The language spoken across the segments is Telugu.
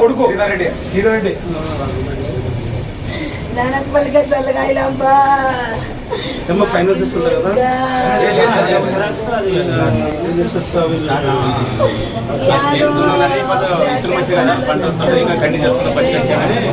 కొడుకు కదా? ఇట్లా చేస్తాడని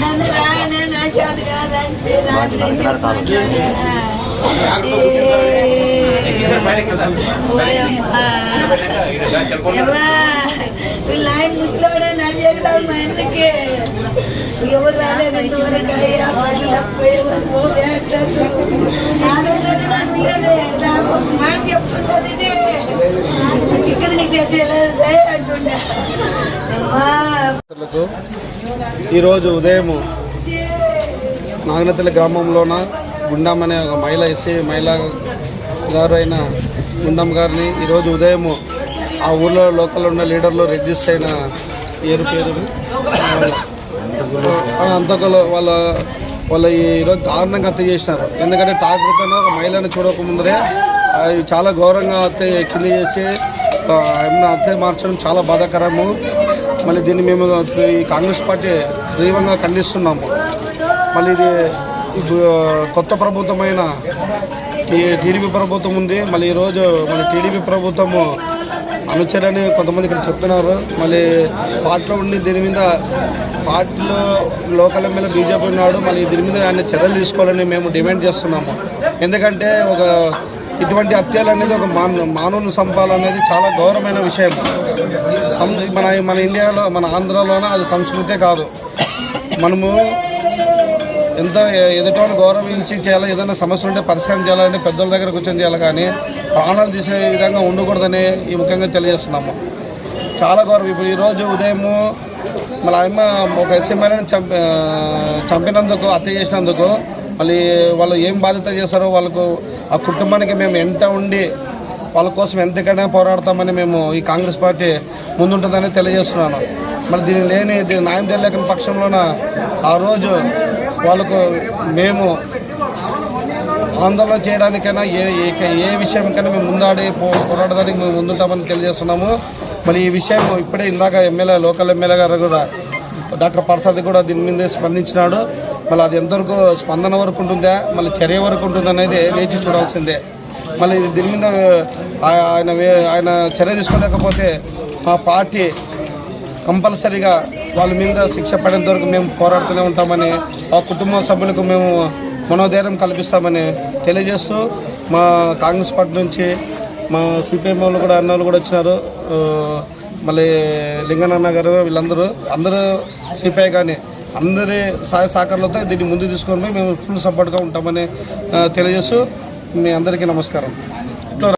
నన్ను రాగానే నా కాదంటే రాత్రి వీళ్ళు ఆయన ముసలివాడే నడిచేస్తాడు మా ఎందుకే ఎవరు రాలేదు ఇంతవరకు అయ్యా నాకు ఒక మాట ఇది ఇక్కడ నీకు అంటుండే ఈరోజు ఉదయం నాగనతల్లి గ్రామంలోన గుండం అనే ఒక మహిళ ఎస్సీ మహిళ గారు అయిన గుండం గారిని ఈరోజు ఉదయం ఆ ఊర్లో లోకల్ ఉన్న లీడర్లు రిజిస్టర్ అయిన పేరు? పేరు అంతకులు వాళ్ళ వాళ్ళ ఈరోజు దారుణంగా హత్య చేసినారు. ఎందుకంటే ట్రాక్టర్ ఒక మహిళను చూడకముందరే అవి చాలా ఘోరంగా హత్య కింద చేసి ఆయన హత్య మార్చడం చాలా బాధాకరము. మళ్ళీ దీన్ని మేము ఈ కాంగ్రెస్ పార్టీ తీవ్రంగా ఖండిస్తున్నాము. మళ్ళీ ఇది కొత్త ప్రభుత్వమైన టీడీపీ ప్రభుత్వం ఉంది. మళ్ళీ ఈరోజు మన టీడీపీ ప్రభుత్వము అనుచరని కొంతమంది ఇక్కడ చెప్తున్నారు. మళ్ళీ పార్టీలో ఉండి దీని మీద పార్టీలో లోకల్ ఎమ్మెల్యే బీజేపీ ఉన్నాడు. మళ్ళీ దీని మీద ఆయన చర్యలు తీసుకోవాలని మేము డిమాండ్ చేస్తున్నాము. ఎందుకంటే ఒక ఇటువంటి హత్యలు అనేది ఒక మాన మానవుని సంపాలనేది చాలా గౌరవమైన విషయం. మన మన ఇండియాలో మన ఆంధ్రాలోనే అది సంస్కృతే కాదు. మనము ఎంతో ఎదుటోళ్ళు గౌరవించి చేయాలి ఏదైనా సమస్య ఉంటే పరిష్కారం చేయాలంటే పెద్దల దగ్గర కూర్చొని చేయాలి కానీ ప్రాణాలు తీసే విధంగా ఉండకూడదని ఈ ముఖ్యంగా తెలియజేస్తున్నాము. చాలా గౌరవం. ఇప్పుడు ఈరోజు ఉదయము మళ్ళీ ఆయమ్మ ఒక ఎస్ఎంఎల్ని చంపి చంపినందుకు హత్య చేసినందుకు మళ్ళీ వాళ్ళు ఏం బాధ్యత చేస్తారో వాళ్ళకు ఆ కుటుంబానికి మేము ఎంత ఉండి వాళ్ళ కోసం ఎంతకైనా పోరాడతామని మేము ఈ కాంగ్రెస్ పార్టీ ముందుంటుందని తెలియజేస్తున్నాను. మరి దీని లేని దీని న్యాయం చేయలేని పక్షంలోన ఆ రోజు వాళ్ళకు మేము ఆందోళన చేయడానికైనా ఏ ఏ- ఏ విషయంకైనా మేము ముందాడి పో పోరాడడానికి మేము ముందుంటామని తెలియజేస్తున్నాము. మరి ఈ విషయం ఇప్పుడే ఇందాక ఎమ్మెల్యే లోకల్ ఎమ్మెల్యే గారు కూడా డాక్టర్ ప్రసాద్ కూడా దీని మీద స్పందించినాడు. మళ్ళీ అది ఎంతవరకు స్పందన వరకు ఉంటుందా మళ్ళీ చర్య వరకు ఉంటుందనేది వేచి చూడాల్సిందే. మళ్ళీ దీని మీద ఆయన వే- ఆయన చర్య తీసుకోలేకపోతే మా పార్టీ కంపల్సరీగా వాళ్ళ మీద శిక్ష పడేంత వరకు మేము పోరాడుతూనే ఉంటామని ఆ కుటుంబ సభ్యులకు మేము మనోధైర్యం కల్పిస్తామని తెలియజేస్తూ మా కాంగ్రెస్ పార్టీ నుంచి మా సిపిఎం వాళ్ళు కూడా అన్న వాళ్ళు కూడా వచ్చినారు. మళ్ళీ లింగనన్న గారు వీళ్ళందరూ అందరూ సిపిఐ కానీ అందరి సహాయ సహకారాలతో దీన్ని ముందు తీసుకొని మేము ఫుల్ సపోర్ట్గా ఉంటామని తెలియజేస్తూ మీ అందరికీ నమస్కారం.